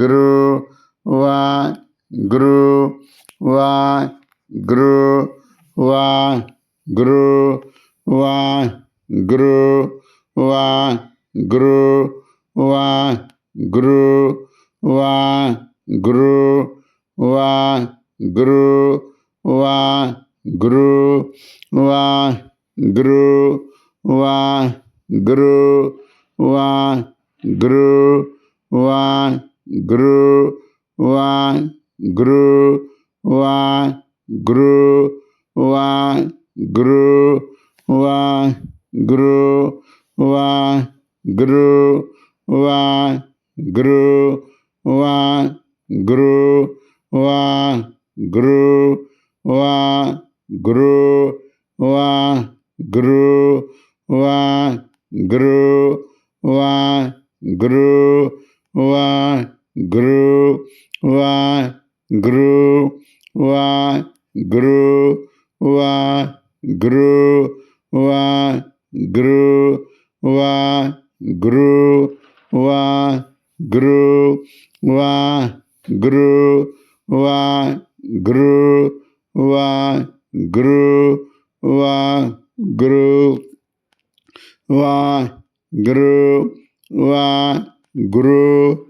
గృ వా గృ వా గృ వా గృ వా గృ వా గృ వా గృ వా గృ వా గృ వా గృ వా గృ వా గృ వా గృ వా gru wa gru wa gru wa gru wa gru wa gru wa gru wa gru wa gru wa gru wa gru wa gru wa gru wa гру, ва, гру, ва, гру, ва, гру, ва, гру, ва, гру, ва, гру, ва, гру, ва, гру, ва, гру, ва, гру, ва, гру, ва, гру,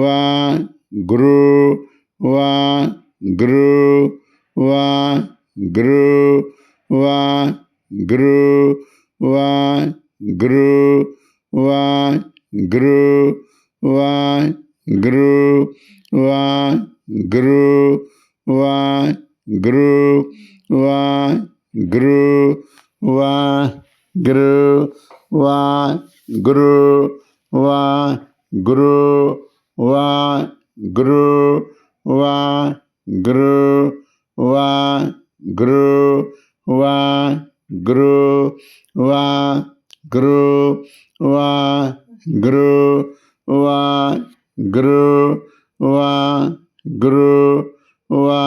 వా గృ వా గృ వా గృ వా గృ వా గృ వా గృ వా గృ వా గృ వా గృ వా గృ వా గృ వా గృ వా గృ वा गृ वा गृ वा गृ वा गृ वा गृ वा गृ वा गृ वा गृ वा गृ वा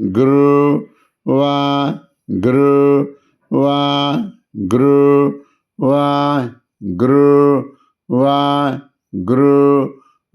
गृ वा गृ वा गृ वा गृ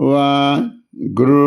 वा गुरु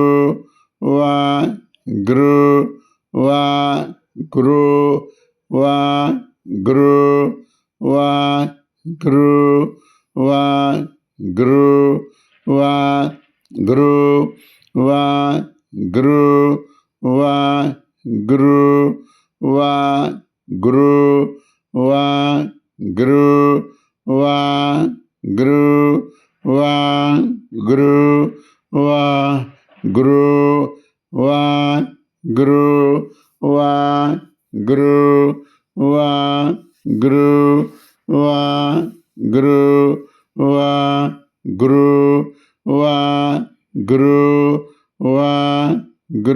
వా గృ వా గృ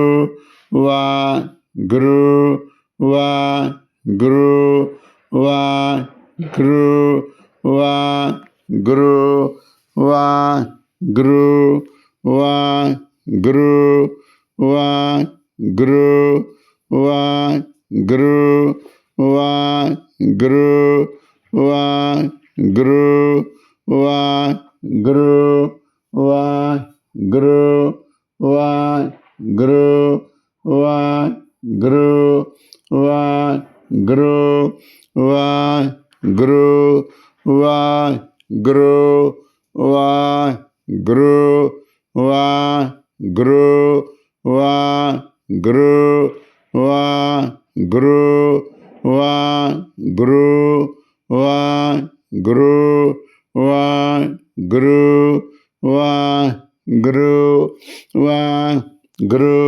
గురు వా గురు వా గురు వా గురు వా గురు వా గురు వా గురు వా గురు వా గురు వా గురు వా గురు వా గురు Guru, Wa Guru, Wa Guru, Wa Guru, Wa Guru, Wa Guru, Wa Guru, Wa Guru, Wa Guru, Wa Guru, Wa Guru,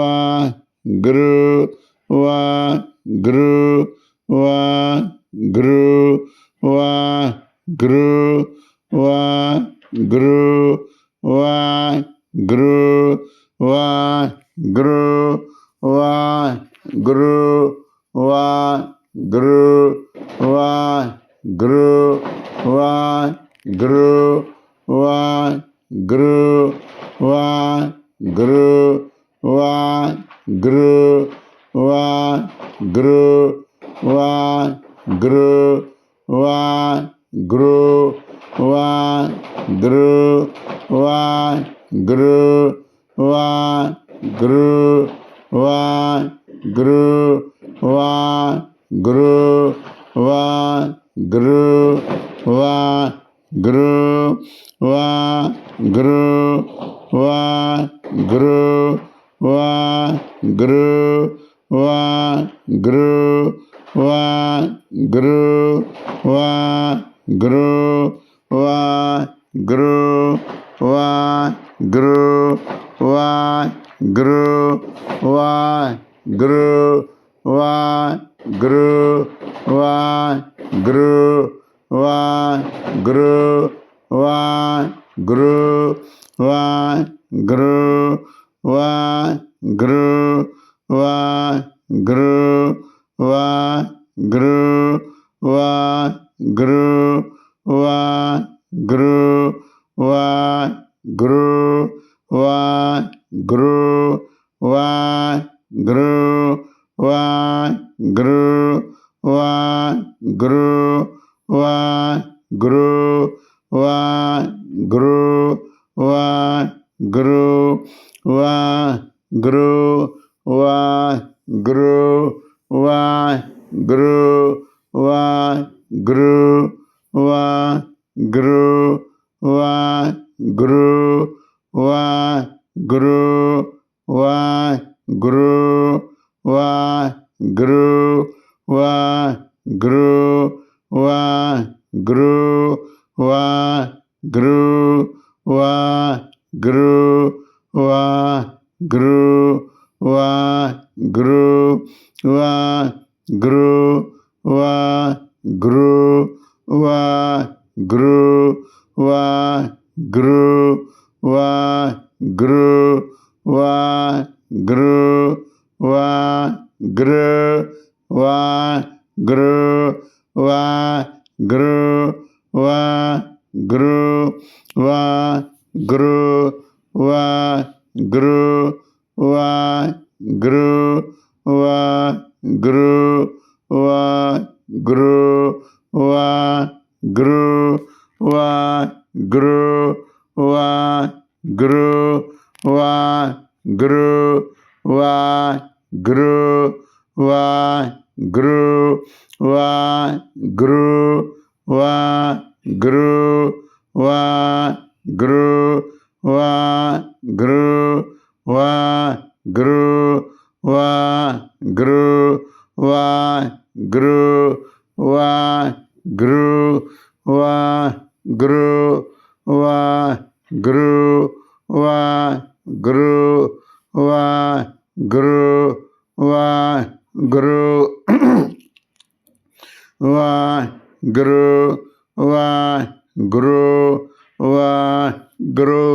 Wa Guru, Wa Guru, వా గృ వా గృ వా గృ వా గృ వా గృ వా గృ వా గృ వా గృ గృ వా గృ వా గృ వా గృ ва гр gru wa gru wa gru wa gru wa gru wa gru wa gru wa gru wa gru wa gru wa gru wa gru wa gru wa gru гру, ва, гру, ва, гру, ва, гру, ва, гру, ва, гру, ва, гру, ва, гру, ва, гру, ва, гру,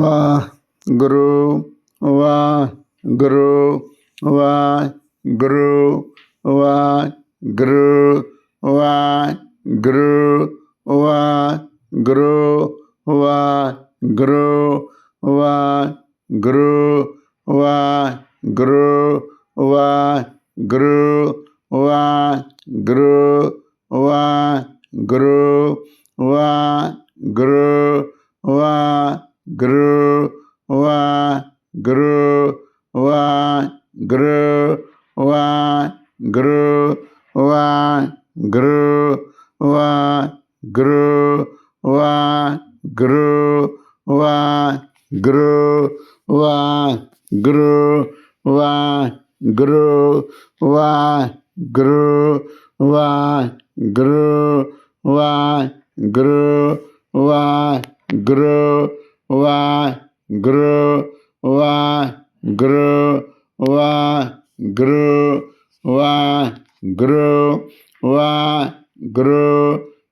ва, гру, ва, гру, ва, gru wa gru wa gru wa gru wa gru wa gru wa gru wa gru wa gru wa gru wa gru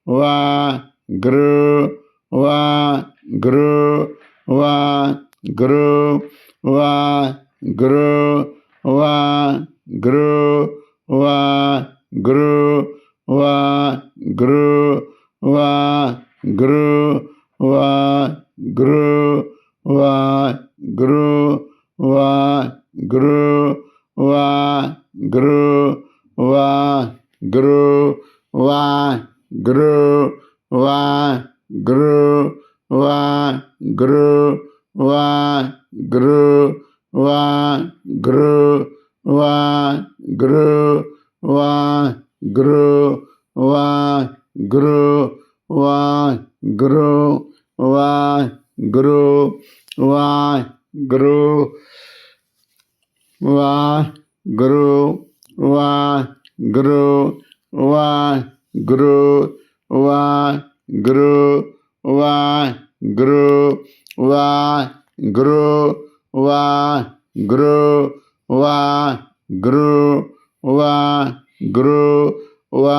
ва, гр, ва, гр, ва, гр, ва, гр, ва, гр, ва, гр. guru wa guru wa guru wa guru wa guru wa guru wa guru wa guru wa guru wa guru wa guru wa guru wa guru wa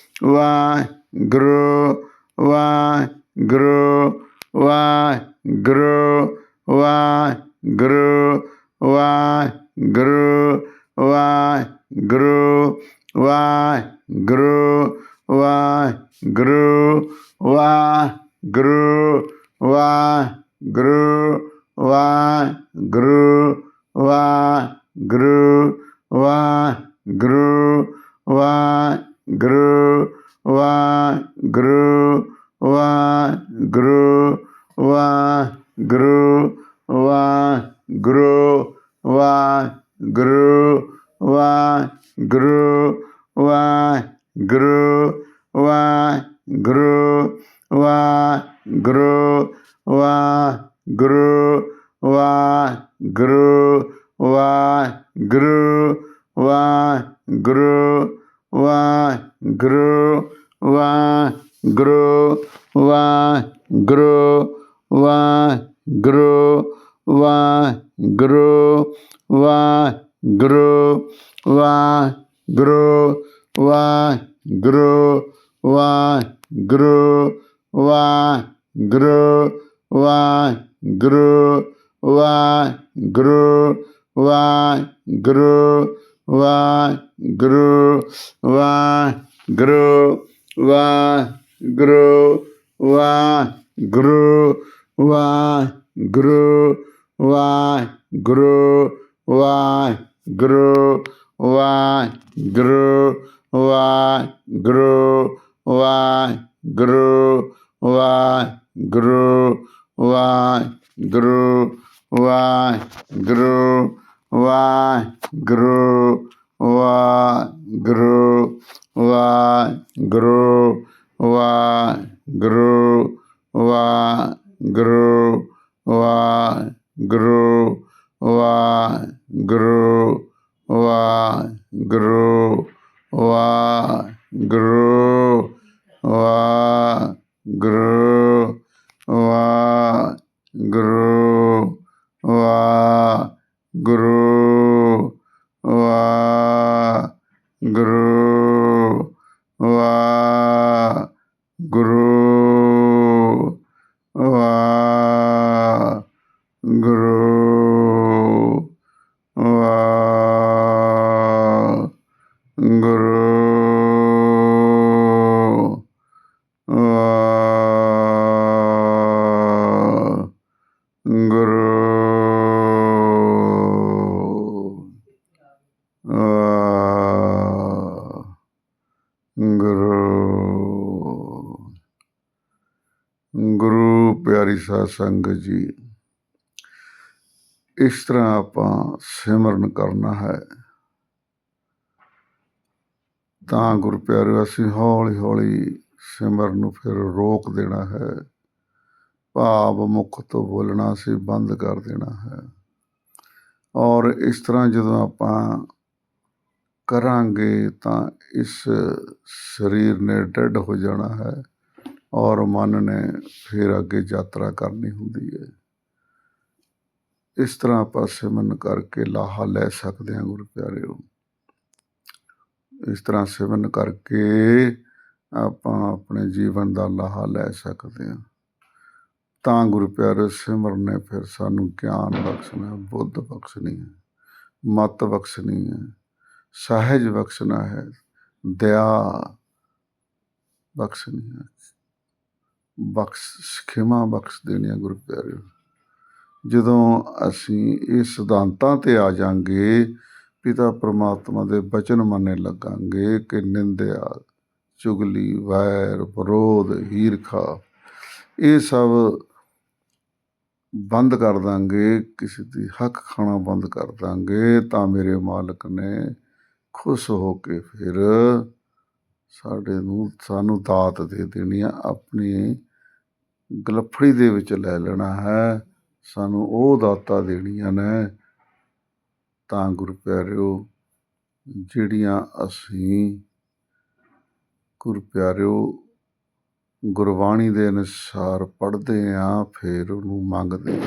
Wahguru, Wahguru, Wahguru, Wahguru, Wahguru, Wahguru, Wahguru, Wahguru, Wahguru, Wahguru, Wahguru, Wahguru, Wahguru, Wahguru, गुरु guru wa guru wa guru wa guru wa guru wa guru wa guru wa guru wa guru wa guru wa guru wa guru wa guru wa guru wa guru wa guru wa guru wa guru wa guru wa guru wa guru wa guru wa guru ਸਾਧ ਸੰਗ ਜੀ ਇਸ ਤਰ੍ਹਾਂ ਆਪਾਂ ਸਿਮਰਨ ਕਰਨਾ ਹੈ ਤਾਂ ਗੁਰ ਪਿਆਰੇ ਅਸੀਂ ਹੌਲੀ ਹੌਲੀ ਸਿਮਰਨ ਨੂੰ ਫਿਰ ਰੋਕ ਦੇਣਾ ਹੈ ਭਾਵ ਮੁਖ ਤੋਂ ਬੋਲਣਾ ਸੀ ਬੰਦ ਕਰ ਦੇਣਾ ਹੈ ਔਰ ਇਸ ਤਰ੍ਹਾਂ ਜਦੋਂ ਆਪਾਂ ਕਰਾਂਗੇ ਤਾਂ ਇਸ ਸਰੀਰ ਨੇ ਡੱਡ ਹੋ ਜਾਣਾ ਹੈ ਔਰ ਮਨ ਨੇ ਫਿਰ ਅੱਗੇ ਯਾਤਰਾ ਕਰਨੀ ਹੁੰਦੀ ਹੈ ਇਸ ਤਰ੍ਹਾਂ ਆਪਾਂ ਸਿਮਨ ਕਰਕੇ ਲਾਹਾ ਲੈ ਸਕਦੇ ਹਾਂ ਗੁਰੂ ਪਿਆਰਿਓ ਇਸ ਤਰ੍ਹਾਂ ਸਿਮਨ ਕਰਕੇ ਆਪਾਂ ਆਪਣੇ ਜੀਵਨ ਦਾ ਲਾਹਾ ਲੈ ਸਕਦੇ ਹਾਂ ਤਾਂ ਗੁਰੂ ਪਿਆਰੇ ਸਿਮਰਨ ਨੇ ਫਿਰ ਸਾਨੂੰ ਗਿਆਨ ਬਖਸ਼ਣਾ ਬੁੱਧ ਬਖਸ਼ਣੀ ਹੈ ਮਤ ਬਖਸ਼ਣੀ ਹੈ ਸਹਿਜ ਬਖਸ਼ਣਾ ਹੈ ਦਇਆ ਬਖਸ਼ਣੀ ਹੈ ਬਖਸ਼ ਖਿਮਾ ਬਖਸ਼ ਦੇਣੀਆਂ ਗੁਰੂ ਪਿਆਰਿਓ ਜਦੋਂ ਅਸੀਂ ਇਹ ਸਿਧਾਂਤਾਂ ਤੇ ਆ ਜਾਾਂਗੇ ਪਿਤਾ ਪ੍ਰਮਾਤਮਾ ਦੇ ਬਚਨ ਮੰਨਣ ਲੱਗਾਂਗੇ ਕਿ ਨਿੰਦਿਆ ਚੁਗਲੀ ਵੈਰ ਵਿਰੋਧ ਹੀਰਖਾ ਇਹ ਸਭ ਬੰਦ ਕਰ ਦਾਂਗੇ ਕਿਸੇ ਦੀ ਹੱਕ ਖਾਣਾ ਬੰਦ ਕਰ ਦਾਂਗੇ ਤਾਂ ਮੇਰੇ ਮਾਲਕ ਨੇ ਖੁਸ਼ ਹੋ ਕੇ ਫਿਰ ਸਾਡੇ ਨੂੰ ਸਾਨੂੰ ਦਾਤ ਦੇ ਦੇਣੀ ਆ ਆਪਣੀ ਗਲਫੜੀ ਦੇ ਵਿੱਚ ਲੈ ਲੈਣਾ ਹੈ ਸਾਨੂੰ ਉਹ ਦਾਤਾ ਦੇਣੀਆਂ ਨੇ ਤਾਂ ਗੁਰੂ ਪਿਆਰਿਓ ਜਿਹੜੀਆਂ ਅਸੀਂ ਗੁਰੂ ਪਿਆਰਿਓ ਗੁਰਬਾਣੀ ਦੇ ਅਨੁਸਾਰ ਪੜ੍ਹਦੇ ਆ ਫਿਰ ਉਹਨੂੰ ਮੰਗਦੇ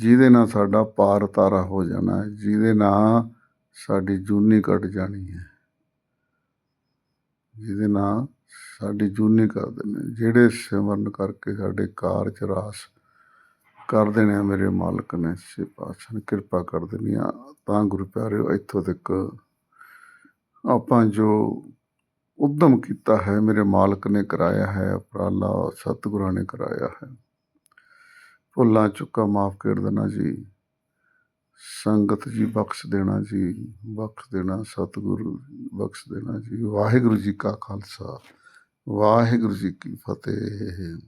ਜਿਹਦੇ ਨਾਲ ਸਾਡਾ ਪਾਰ ਤਾਰਾ ਹੋ ਜਾਣਾ ਜਿਹਦੇ ਨਾਲ ਸਾਡੀ ਜੂਨੀ ਕੱਟ ਜਾਣੀ ਹੈ ਜਿਹਦੇ ਨਾਲ ਸਾਡੀ ਜੂਨੀ ਕਰਦੇ ਨੇ ਜਿਹੜੇ ਸਿਮਰਨ ਕਰਕੇ ਸਾਡੇ ਕਾਰਜ ਰਾਸ ਕਰ ਦੇਣਿਆ ਮੇਰੇ ਮਾਲਕ ਨੇ ਸੇ ਪਾਸਨ ਕਿਰਪਾ ਕਰ ਦੇਣੀ ਆ ਤਾਂ ਗੁਰੂ ਪਿਆਰਿਓ ਇੱਥੋਂ ਤੱਕ ਆਪਾਂ ਜੋ ਉਦਮ ਕੀਤਾ ਹੈ ਮੇਰੇ ਮਾਲਕ ਨੇ ਕਰਾਇਆ ਹੈ ਉਪਰਾਲਾ ਸਤਿਗੁਰਾਂ ਨੇ ਕਰਾਇਆ ਹੈ ਭੁੱਲਾਂ ਚੁੱਕਾ ਮਾਫ ਕਰ ਦੇਣਾ ਜੀ ਸੰਗਤ ਜੀ ਬਖਸ਼ ਦੇਣਾ ਜੀ ਬਖਸ਼ ਦੇਣਾ ਸਤਿਗੁਰੂ ਬਖਸ਼ ਦੇਣਾ ਜੀ ਵਾਹਿਗੁਰੂ ਜੀ ਕਾ ਖਾਲਸਾ ਵਾਹਿਗੁਰੂ ਜੀ ਕੀ ਫਤਿਹ